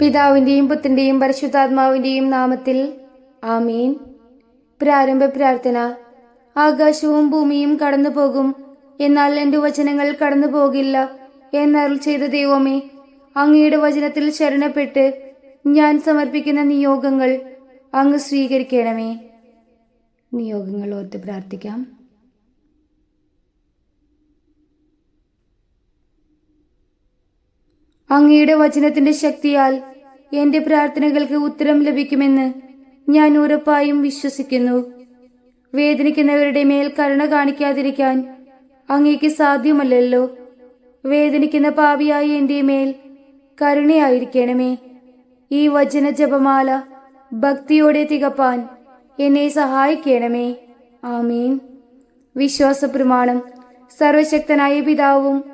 പിതാവിന്റെയും പുത്രന്റെയും പരിശുദ്ധാത്മാവിന്റെയും നാമത്തിൽ ആമീൻ. പ്രാരംഭ പ്രാർത്ഥന. ആകാശവും ഭൂമിയും കടന്നു പോകും എന്നാൽ എന്റെ വചനങ്ങൾ കടന്നു പോകില്ല എന്നറിൽ ചെയ്ത ദൈവമേ അങ്ങയുടെ വചനത്തിൽ ശരണപ്പെട്ട് ഞാൻ സമർപ്പിക്കുന്ന നിയോഗങ്ങൾ അങ്ങ് സ്വീകരിക്കണമേ. നിയോഗങ്ങൾ ഓർത്ത് പ്രാർത്ഥിക്കാം. അങ്ങയുടെ വചനത്തിന്റെ ശക്തിയാൽ എന്റെ പ്രാർത്ഥനകൾക്ക് ഉത്തരം ലഭിക്കുമെന്ന് ഞാൻ ഉറപ്പായും വിശ്വസിക്കുന്നു. വേദനിക്കുന്നവരുടെ മേൽ കരുണ കാണിക്കാതിരിക്കാൻ അങ്ങേക്ക് സാധ്യമല്ലല്ലോ. വേദനിക്കുന്ന പാവിയായി എന്റെ മേൽ കരുണയായിരിക്കണമേ. ഈ വചന ജപമാല ഭക്തിയോടെ തികപ്പാൻ എന്നെ സഹായിക്കണമേ. ആമീൻ. വിശ്വാസ പ്രമാണം സർവശക്തനായ പിതാവും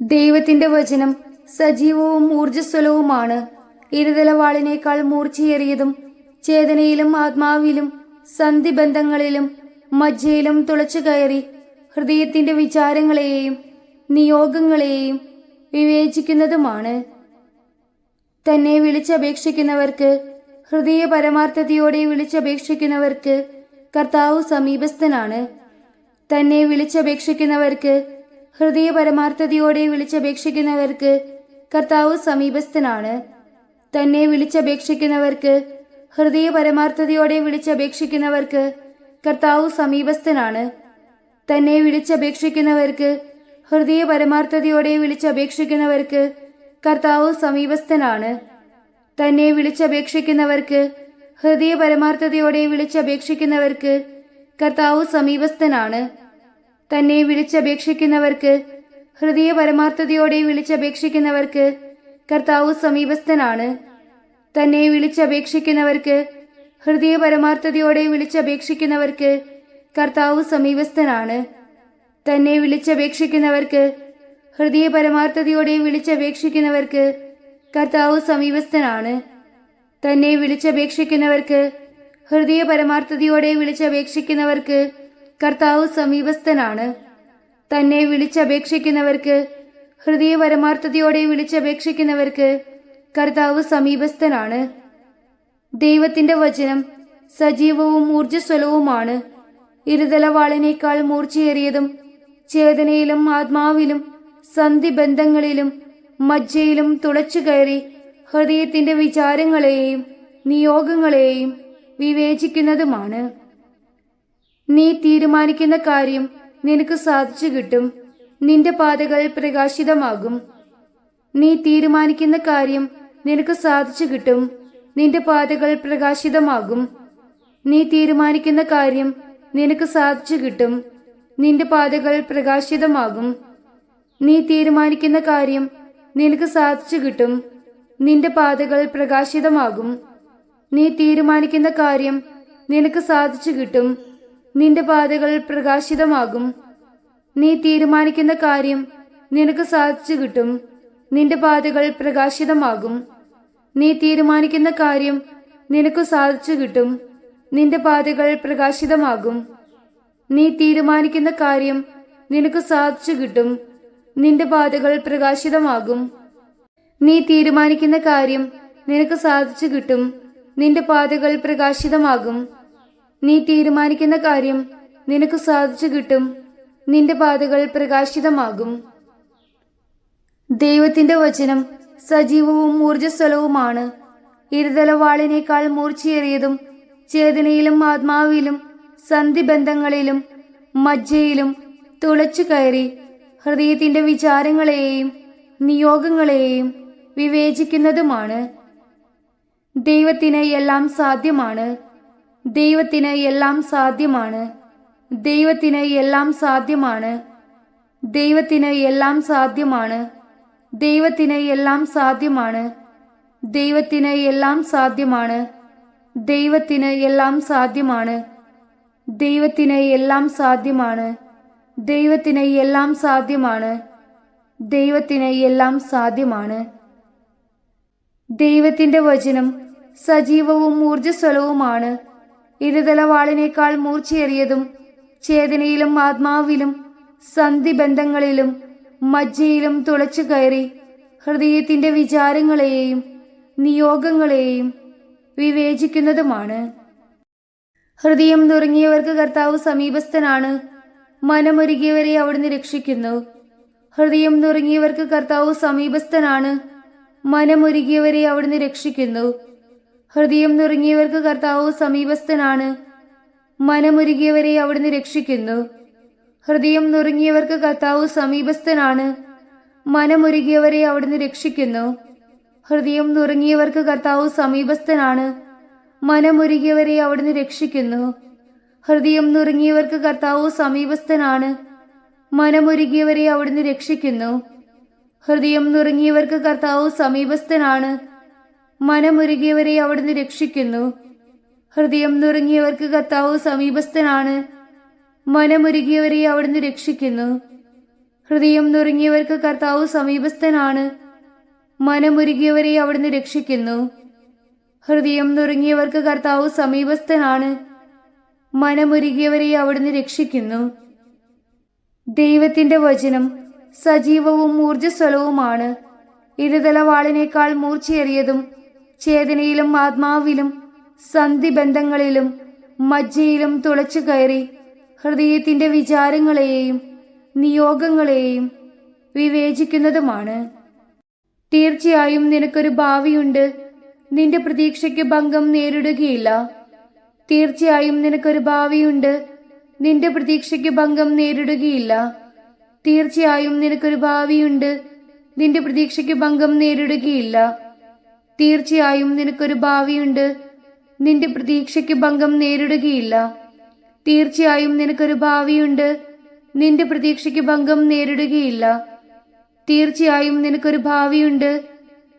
ദൈവത്തിന്റെ വചനം സജീവവും ഊർജസ്വലവുമാണ് ഇരുതലവാളിനേക്കാൾ മൂർച്ചയേറിയതും ചേതനയിലും ആത്മാവിലും സന്ധിബന്ധങ്ങളിലും മജ്ജയിലും തുളച്ചു കയറി ഹൃദയത്തിന്റെ വിചാരങ്ങളെയും നിയോഗങ്ങളെയും വിവേചിക്കുന്നതുമാണ്. തന്നെ വിളിച്ചപേക്ഷിക്കുന്നവർക്ക് ഹൃദയ പരമാർത്ഥതയോടെ വിളിച്ചപേക്ഷിക്കുന്നവർക്ക് കർത്താവ് സമീപസ്ഥനാണ്. തന്നെ വിളിച്ചപേക്ഷിക്കുന്നവർക്ക് ഹൃദയ പരമാർത്ഥതയോടെ വിളിച്ചപേക്ഷിക്കുന്നവർക്ക് കർത്താവ് സമീപസ്ഥനാണ്. തന്നെ വിളിച്ചപേക്ഷിക്കുന്നവർക്ക് ഹൃദയ പരമാർത്ഥതയോടെ വിളിച്ചപേക്ഷിക്കുന്നവർക്ക് കർത്താവ് സമീപസ്ഥനാണ്. തന്നെ വിളിച്ചപേക്ഷിക്കുന്നവർക്ക് ഹൃദയ പരമാർത്ഥതയോടെ വിളിച്ചപേക്ഷിക്കുന്നവർക്ക് കർത്താവ് സമീപസ്ഥനാണ്. തന്നെ വിളിച്ചപേക്ഷിക്കുന്നവർക്ക് ഹൃദയ പരമാർത്ഥതയോടെ വിളിച്ചപേക്ഷിക്കുന്നവർക്ക് കർത്താവ് സമീപസ്ഥനാണ്. തന്നെ വിളിച്ചപേക്ഷിക്കുന്നവർക്ക് ഹൃദയ പരമാർത്ഥതയോടെ വിളിച്ചപേക്ഷിക്കുന്നവർക്ക് കർത്താവ് സമീപസ്ഥനാണ്. തന്നെ വിളിച്ചപേക്ഷിക്കുന്നവർക്ക് ഹൃദയ പരമാർത്ഥതയോടെ വിളിച്ചപേക്ഷിക്കുന്നവർക്ക് കർത്താവ് സമീപസ്ഥനാണ്. തന്നെ വിളിച്ചപേക്ഷിക്കുന്നവർക്ക് ഹൃദയ പരമാർത്ഥതയോടെ വിളിച്ചപേക്ഷിക്കുന്നവർക്ക് കർത്താവ് സമീപസ്ഥനാണ്. തന്നെ വിളിച്ചപേക്ഷിക്കുന്നവർക്ക് ഹൃദയ പരമാർത്ഥതയോടെ വിളിച്ചപേക്ഷിക്കുന്നവർക്ക് കർത്താവ് സമീപസ്ഥനാണ്. തന്നെ വിളിച്ചപേക്ഷിക്കുന്നവർക്ക് ഹൃദയ പരമാർത്ഥതയോടെ വിളിച്ചപേക്ഷിക്കുന്നവർക്ക് കർത്താവ് സമീപസ്ഥനാണ്. ദൈവത്തിന്റെ വചനം സജീവവും ഊർജസ്വലവുമാണ്. ഇരുതലവാളിനേക്കാൾ മൂർച്ചയേറിയതും ചേതനയിലും ആത്മാവിലും സന്ധിബന്ധങ്ങളിലും മജ്ജയിലും തുളച്ചു കയറി ഹൃദയത്തിന്റെ വിചാരങ്ങളെയും നിയോഗങ്ങളെയും വിവേചിക്കുന്നതുമാണ്. നീ തീരുമാനിക്കുന്ന കാര്യം നിനക്ക് സാധിച്ചു കിട്ടും. നിന്റെ പാതകൾ പ്രകാശിതമാകും. നീ തീരുമാനിക്കുന്ന കാര്യം നിനക്ക് സാധിച്ചു കിട്ടും. നിന്റെ പാതകൾ പ്രകാശിതമാകും. നീ തീരുമാനിക്കുന്ന കാര്യം നിനക്ക് സാധിച്ചു കിട്ടും. നിന്റെ പാതകൾ പ്രകാശിതമാകും. നീ തീരുമാനിക്കുന്ന കാര്യം നിനക്ക് സാധിച്ചു കിട്ടും. നിന്റെ പാതകൾ പ്രകാശിതമാകും. നീ തീരുമാനിക്കുന്ന കാര്യം നിനക്ക് സാധിച്ചു കിട്ടും. നിന്റെ പാതകൾ പ്രകാശിതമാകും. നീ തീരുമാനിക്കുന്ന കാര്യം നിനക്ക് സാധിച്ചു കിട്ടും. നിന്റെ പാതകൾ പ്രകാശിതമാകും. നീ തീരുമാനിക്കുന്ന കാര്യം നിനക്ക് സാധിച്ചു കിട്ടും. നിന്റെ പാതകൾ പ്രകാശിതമാകും. നീ തീരുമാനിക്കുന്ന കാര്യം നിനക്ക് സാധിച്ചു കിട്ടും. നിന്റെ പാതകൾ പ്രകാശിതമാകും. നീ തീരുമാനിക്കുന്ന കാര്യം നിനക്ക് സാധിച്ചു കിട്ടും. നിന്റെ പാതകൾ പ്രകാശിതമാകും. നീ തീരുമാനിക്കുന്ന കാര്യം നിനക്ക് സാധിച്ചു കിട്ടും. നിന്റെ പാതകൾ പ്രകാശിതമാകും. ദൈവത്തിന്റെ വചനം സജീവവും ഊർജസ്വലവുമാണ് ഇരുതലവാളിനേക്കാൾ മൂർച്ചയേറിയതും ചേതനയിലും ആത്മാവിലും സന്ധിബന്ധങ്ങളിലും മജ്ജയിലും തുളച്ചു കയറി ഹൃദയത്തിന്റെ വിചാരങ്ങളെയും നിയോഗങ്ങളെയും വിവേചിക്കുന്നതുമാണ്. ദൈവത്തിന് എല്ലാം സാധ്യമാണ്. ദൈവത്തിന് എല്ലാം സാധ്യമാണ്. ദൈവത്തിന് എല്ലാം സാധ്യമാണ്. ദൈവത്തിന് എല്ലാം സാധ്യമാണ്. ദൈവത്തിന് എല്ലാം സാധ്യമാണ്. ദൈവത്തിന് എല്ലാം സാധ്യമാണ്. ദൈവത്തിന് എല്ലാം സാധ്യമാണ്. ദൈവത്തിന് എല്ലാം സാധ്യമാണ്. ദൈവത്തിന് എല്ലാം സാധ്യമാണ്. ദൈവത്തിന് എല്ലാം സാധ്യമാണ്. ദൈവത്തിന്റെ വചനം സജീവവും ഊർജസ്വലവുമാണ്. ഇരുതലവാളിനേക്കാൾ മൂർച്ചയേറിയതും ചേതനയിലും ആത്മാവിലും സന്ധിബന്ധങ്ങളിലും മജ്ജയിലും തുളച്ചു കയറി ഹൃദയത്തിന്റെ വിചാരങ്ങളെയും നിയോഗങ്ങളെയും വിവേചിക്കുന്നതുമാണ്. ഹൃദയം നുറുങ്ങിയവർക്ക് കർത്താവ് സമീപസ്ഥനാണ്. മനമൊരുകിയവരെ അവിടുന്ന് രക്ഷിക്കുന്നു. ഹൃദയം നുറുങ്ങിയവർക്ക് കർത്താവ് സമീപസ്ഥനാണ്. മനമൊരുകിയവരെ അവിടുന്ന് രക്ഷിക്കുന്നു. ഹൃദയം നുറുങ്ങിയവർക്ക് കർത്താവ് സമീപസ്ഥനാണ്. മനമുരുകിയവരെ അവിടുന്ന് രക്ഷിക്കുന്നു. ഹൃദയം നുറുങ്ങിയവർക്ക് കർത്താവ് സമീപസ്ഥനാണ്. മനമുരുകിയവരെ അവിടുന്ന് രക്ഷിക്കുന്നു. ഹൃദയം നുറുങ്ങിയവർക്ക് കർത്താവ് സമീപസ്ഥനാണ്. മനമുരുകിയവരെ അവിടുന്ന് രക്ഷിക്കുന്നു. ഹൃദയം നുറുങ്ങിയവർക്ക് കർത്താവ് സമീപസ്ഥനാണ്. മനമൊരുകിയവരെ അവിടുന്ന് രക്ഷിക്കുന്നു. ഹൃദയം നുറുങ്ങിയവർക്ക് കർത്താവ് സമീപസ്ഥനാണ്. മനമൊരുകിയവരെ അവിടുന്ന് രക്ഷിക്കുന്നു. ഹൃദയം നുറുങ്ങിയവർക്ക് കർത്താവ് സമീപസ്ഥനാണ്. മനമുരുകിയവരെ അവിടുന്ന് രക്ഷിക്കുന്നു. ഹൃദയം നുറുങ്ങിയവർക്ക് കർത്താവ് സമീപസ്ഥനാണ്. മനമുരുകിയവരെ അവിടുന്ന് രക്ഷിക്കുന്നു. ഹൃദയം നുറുങ്ങിയവർക്ക് കർത്താവ് സമീപസ്ഥനാണ്. മനമുരുകിയവരെ അവിടുന്ന് രക്ഷിക്കുന്നു. ദൈവത്തിന്റെ വചനം സജീവവും ഊർജസ്വലവുമാണ്. ഇരുതലവാളിനേക്കാൾ മൂർച്ചയേറിയതും ചേതനയിലും ആത്മാവിലും സന്ധിബന്ധങ്ങളിലും മജ്ജയിലും തുളച്ചു കയറി ഹൃദയത്തിന്റെ വിചാരങ്ങളെയും നിയോഗങ്ങളെയും വിവേചിക്കുന്നതുമാണ്. തീർച്ചയായും നിനക്കൊരു ഭാവിയുണ്ട്. നിന്റെ പ്രതീക്ഷയ്ക്ക് ഭംഗം നേരിടുകയില്ല. തീർച്ചയായും നിനക്കൊരു ഭാവിയുണ്ട്. നിന്റെ പ്രതീക്ഷയ്ക്ക് ഭംഗം നേരിടുകയില്ല. തീർച്ചയായും നിനക്കൊരു ഭാവിയുണ്ട്. നിന്റെ പ്രതീക്ഷയ്ക്ക് ഭംഗം നേരിടുകയില്ല. തീർച്ചയായും നിനക്കൊരു ഭാവിയുണ്ട്. നിന്റെ പ്രതീക്ഷയ്ക്ക് ഭംഗം നേരിടുകയില്ല. തീർച്ചയായും നിനക്കൊരു ഭാവിയുണ്ട്. നിന്റെ പ്രതീക്ഷയ്ക്ക് ഭംഗം നേരിടുകയില്ല. തീർച്ചയായും നിനക്കൊരു ഭാവിയുണ്ട്.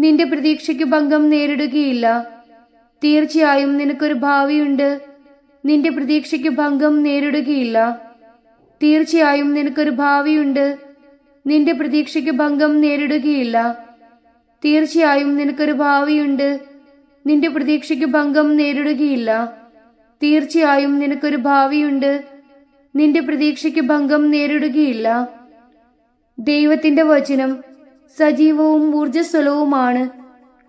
നിന്റെ പ്രതീക്ഷയ്ക്ക് ഭംഗം നേരിടുകയില്ല. തീർച്ചയായും നിനക്കൊരു ഭാവിയുണ്ട്. നിന്റെ പ്രതീക്ഷയ്ക്ക് ഭംഗം നേരിടുകയില്ല. തീർച്ചയായും നിനക്കൊരു ഭാവിയുണ്ട്. നിന്റെ പ്രതീക്ഷയ്ക്ക് ഭംഗം നേരിടുകയില്ല. തീർച്ചയായും നിനക്കൊരു ഭാവിയുണ്ട്. നിന്റെ പ്രതീക്ഷയ്ക്ക് ഭംഗം നേരിടുകയില്ല. തീർച്ചയായും നിനക്കൊരു ഭാവിയുണ്ട്. നിന്റെ പ്രതീക്ഷയ്ക്ക് ഭംഗം നേരിടുകയില്ല. ദൈവത്തിന്റെ വചനം സജീവവും ഊർജസ്വലവുമാണ്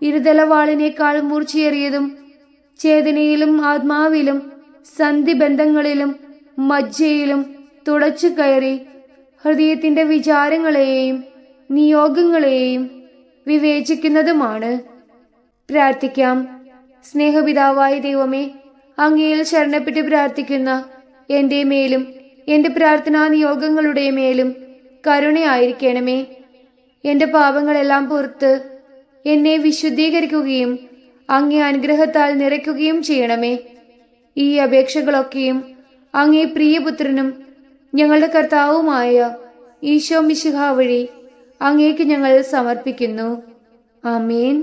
ഇരുതലവാളിനേക്കാൾ മൂർച്ചയേറിയതും ചേതനയിലും ആത്മാവിലും സന്ധിബന്ധങ്ങളിലും മജ്ജയിലും തുടച്ചു കയറി ഹൃദയത്തിന്റെ വിചാരങ്ങളെയും നിയോഗങ്ങളെയും വിവേചിക്കുന്നതുമാണ്. പ്രാർത്ഥിക്കാം. സ്നേഹപിതാവായ ദൈവമേ അങ്ങയിൽ ശരണപ്പെട്ട് പ്രാർത്ഥിക്കുന്ന എന്റെ മേലും എന്റെ പ്രാർത്ഥനാ നിയോഗങ്ങളുടെ മേലും കരുണയായിരിക്കണമേ എന്റെ പാപങ്ങളെല്ലാം പുറത്ത് എന്നെ വിശുദ്ധീകരിക്കുകയും അങ്ങേ അനുഗ്രഹത്താൽ നിറയ്ക്കുകയും ചെയ്യണമേ. ഈ അപേക്ഷകളൊക്കെയും അങ്ങേ പ്രിയപുത്രനും ഞങ്ങളുടെ കർത്താവുമായ ഈശോ മിശിഹ വഴി അങ്ങേക്ക് ഞങ്ങൾ സമർപ്പിക്കുന്നു. ആമേൻ.